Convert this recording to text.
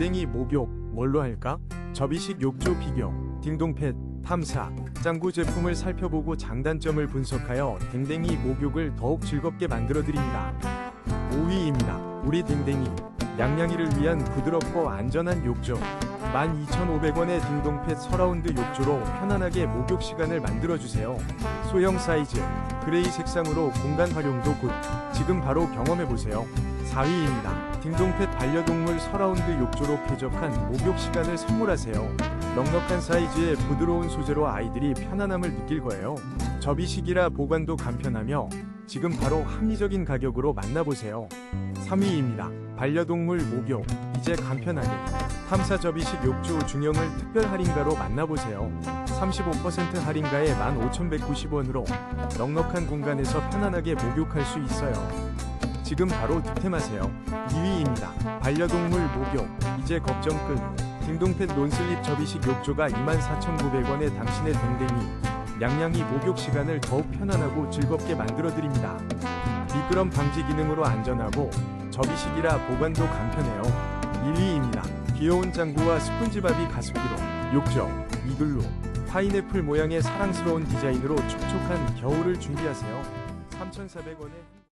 댕댕이 목욕 뭘로 할까? 접이식 욕조 비교 딩동펫 탐사 짱구 제품을 살펴보고 장단점을 분석하여 댕댕이 목욕을 더욱 즐겁게 만들어 드립니다. 5위입니다. 우리 댕댕이 양양이를 위한 부드럽고 안전한 욕조 12,500원의 딩동펫 서라운드 욕조로 편안하게 목욕 시간을 만들어 주세요. 소형 사이즈 그레이 색상으로 공간 활용도 굿 지금 바로 경험해 보세요. 4위입니다. 딩동펫 반려동물 서라운드 욕조로 쾌적한 목욕 시간을 선물하세요. 넉넉한 사이즈의 부드러운 소재로 아이들이 편안함을 느낄 거예요. 접이식이라 보관도 간편하며 지금 바로 합리적인 가격으로 만나보세요. 3위입니다. 반려동물 목욕 이제 간편하게 탐사 접이식 욕조 중형을 특별 할인가로 만나보세요. 35% 할인가에 15,190원으로 넉넉한 공간에서 편안하게 목욕할 수 있어요. 지금 바로 득템하세요. 2위입니다. 반려동물 목욕 이제 걱정 끝. 딩동펫 논슬립 접이식 욕조가 24,900원에 당신의 댕댕이 양양이 목욕 시간을 더욱 편안하고 즐겁게 만들어 드립니다. 미끄럼 방지 기능으로 안전하고 접이식이라 보관도 간편해요. 1위입니다. 귀여운 짱구와 스폰지밥이 가습기로 욕조 이글루 파인애플 모양의 사랑스러운 디자인으로 촉촉한 겨울을 준비하세요. 3,400원에